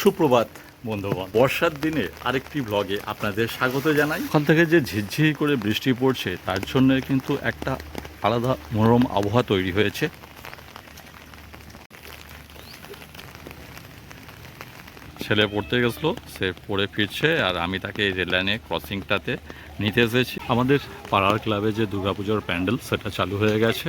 সুপ্রভাত বন্ধুগণ। বর্ষার দিনে আরেকটি ব্লগে আপনাদের স্বাগত জানাই। ওখান থেকে যে ঝিরঝিরি করে বৃষ্টি পড়ছে তার জন্য কিন্তু একটা আলাদা মনোরম আবহাওয়া তৈরি হয়েছে। ছেলে পড়তে গেছিল সে পড়ে ফিরছে আর আমি তাকে এই রেল লাইনে ক্রসিংটাতে নিতে এসেছি। আমাদের পাড়ার ক্লাবে যে দুর্গাপুজোর প্যান্ডেল সেটা চালু হয়ে গেছে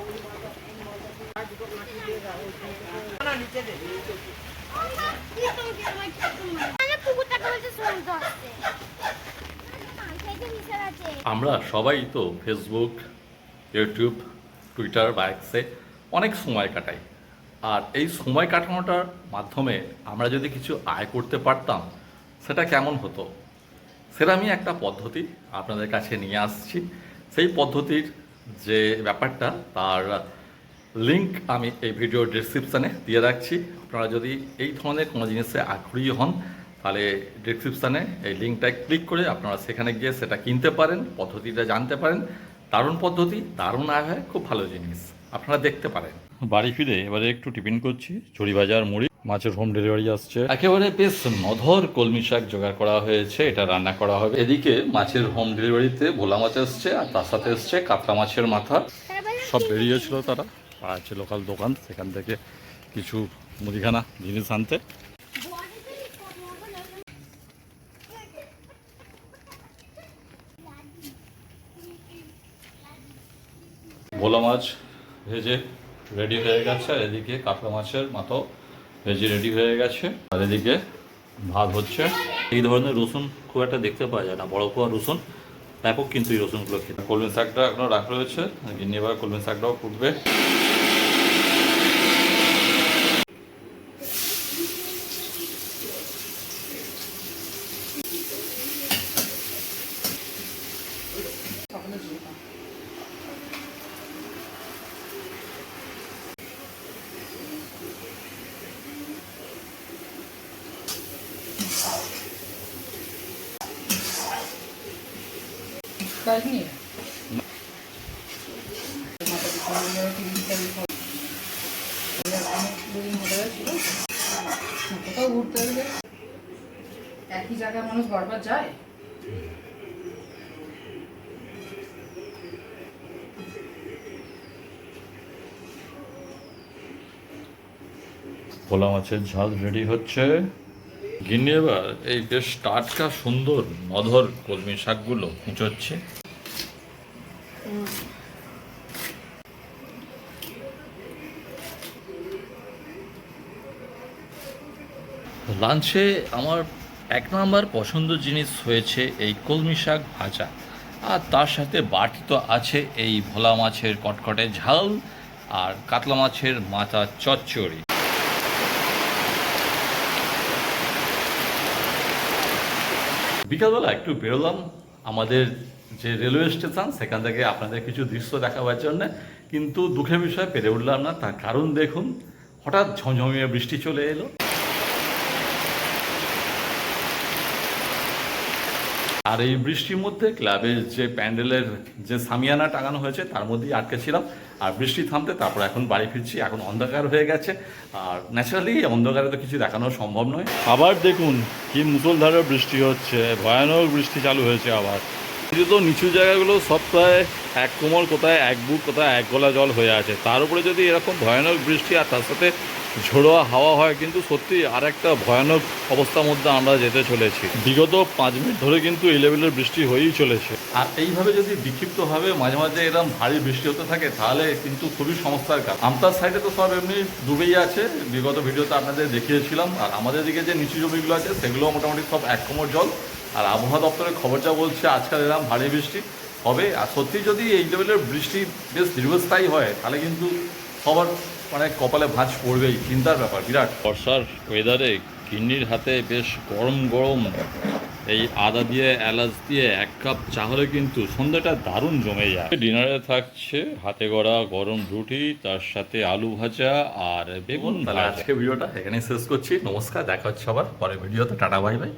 মানে পুকুরটাকে বলছে শুনতে হচ্ছে সেইটা মিশার আছে আমরা সবাই তো ফেসবুক ইউটিউব টুইটার বা এক্সে অনেক সময় কাটাই। আর এই সময় কাটানোটার মাধ্যমে আমরা যদি কিছু আয় করতে পারতাম, সেটা কেমন হতো? সেটা আমি একটা পদ্ধতি আপনাদের কাছে নিয়ে আসছি। সেই পদ্ধতির যে ব্যাপারটা, তার লিংক আমি এই ভিডিও ডিসক্রিপশানে দিয়ে রাখছি। আপনারা যদি এই ধরনের কোনো জিনিসে আগ্রহী হন তাহলে ডিসক্রিপশানে এই লিঙ্কটায় ক্লিক করে আপনারা সেখানে গিয়ে সেটা কিনতে পারেন পদ্ধতিটা জানতে পারেন। দারুণ পদ্ধতি দারুণ আয় হয় খুব ভালো জিনিস। আপনারা দেখতে পারেন। বাড়ি ফিরে এবারে একটু টিফিন করছি। চড়ি বাজার মুড়ি মাছের হোম ডেলিভারি আসছে। একেবারে বেশ নধর কলমি শাক জোগাড় করা হয়েছে এটা রান্না করা হবে। এদিকে মাছের হোম ডেলিভারিতে ভোলা মাছ এসছে আর তার সাথে এসছে কাতলা মাছের মাথা। সব বেরিয়েছিল তারা। আছে লোকাল দোকান। সেখান থেকে কিছু মুদিখানা, জিনিস আনতে। ভোলা মাছ ভেজে রেডি হয়ে গেছে। আর এদিকে কাতলা মাছের মাথাও ভেজে রেডি হয়ে গেছে। আর এদিকে ভাত হচ্ছে। এই ধরনের রসুন খুব একটা দেখতে পাওয়া যায় না। বড় পোয়া রসুন, ব্যাপক কিন্তু এই রসুনগুলো খেতে। কলমিন শাকটা এখনও রাখা রয়েছে। এবার কলমিন শাকটাও ফুটবে। কাজনি কোথাও একই জায়গায় মানুষ বারবার যায়? ভোলা মাছের ঝাল রেডি হচ্ছে। গিন্নি, এবার এই বেশ টাটকা, সুন্দর নধর কলমি শাকগুলো কুচোচ্ছে। লাঞ্চে আমার এক নম্বর পছন্দ জিনিস হয়েছে এই কলমি শাক ভাজা। আর তার সাথে বাটি তো আছে, এই ভোলা মাছের কটকটে ঝাল আর কাতলা মাছের মাথা চচ্চড়ি। বিকালবেলা একটু বেরোলাম। আমাদের যে রেলওয়ে স্টেশন, সেখান থেকে আপনাদের কিছু দৃশ্য দেখাবার জন্য। কিন্তু দুঃখের বিষয়ে, পেরে উঠলাম না। তার কারণ দেখুন, হঠাৎ ঝমঝমিয়ে বৃষ্টি চলে এলো। আর এই বৃষ্টির মধ্যে ক্লাবের যে প্যান্ডেলের যে সামিয়ানা টাঙানো হয়েছে, তার মধ্যেই আটকে ছিলাম আর বৃষ্টি থামতে তারপর এখন বাড়ি ফিরছি, এখন অন্ধকার হয়ে গেছে। আর ন্যাচারালি অন্ধকারে তো কিছু দেখানো সম্ভব নয়। আবার দেখুন কি মুসলধারে বৃষ্টি হচ্ছে, ভয়ানক বৃষ্টি চালু হয়েছে আবার। কিন্তু তো নিচু জায়গাগুলো সপ্তাহে এক কোমর কোথায়, এক বুক কোথায়, এক গলা জল হয়ে আছে। তার উপরে যদি এরকম ভয়ানক বৃষ্টি আর তার সাথে ঝোড়োয়া হাওয়া হয়, কিন্তু সত্যি আর একটা ভয়ানক অবস্থার মধ্যে আমরা যেতে চলেছি। বিগত পাঁচ মিনিট ধরে কিন্তু এই লেভেলের বৃষ্টি হয়েই চলেছে। আর এইভাবে যদি বিক্ষিপ্তভাবে মাঝে মাঝে এরকম ভারী বৃষ্টি হতে থাকে, তাহলে কিন্তু খুবই সমস্যার কাজ। আমতার সাইডে তো সব এমনি ডুবেই আছে। বিগত ভিডিওতে আপনাদের দেখিয়েছিলাম। আর আমাদের দিকে যে নিচু জমিগুলো আছে সেগুলো মোটামুটি সব এক কোমর জল। আর আবহাওয়া দপ্তরের খবর যা বলছে, আজকাল এরকম ভারী বৃষ্টি হবে। আর সত্যি যদি এই লেভেলের বৃষ্টি বেশ দীর্ঘস্থায়ী হয়, তাহলে কিন্তু সবার মানে কপালে ভাঁজ পড়বেই চিন্তার ব্যাপার বিরাট। বর্ষার ওয়েদারে কিন্নির হাতে বেশ গরম গরম এই আদা দিয়ে এলাচ দিয়ে এক কাপ চা হলে কিন্তু সন্ধ্যাটা দারুণ জমে যায়। ডিনারে থাকছে হাতে গড়া গরম রুটি তার সাথে আলু ভাজা আর বেগুন তাহলে আজকে ভিডিওটা এখানেই শেষ করছি। নমস্কার দেখা হচ্ছে আবার পরে ভিডিওতে। Tata bye bye.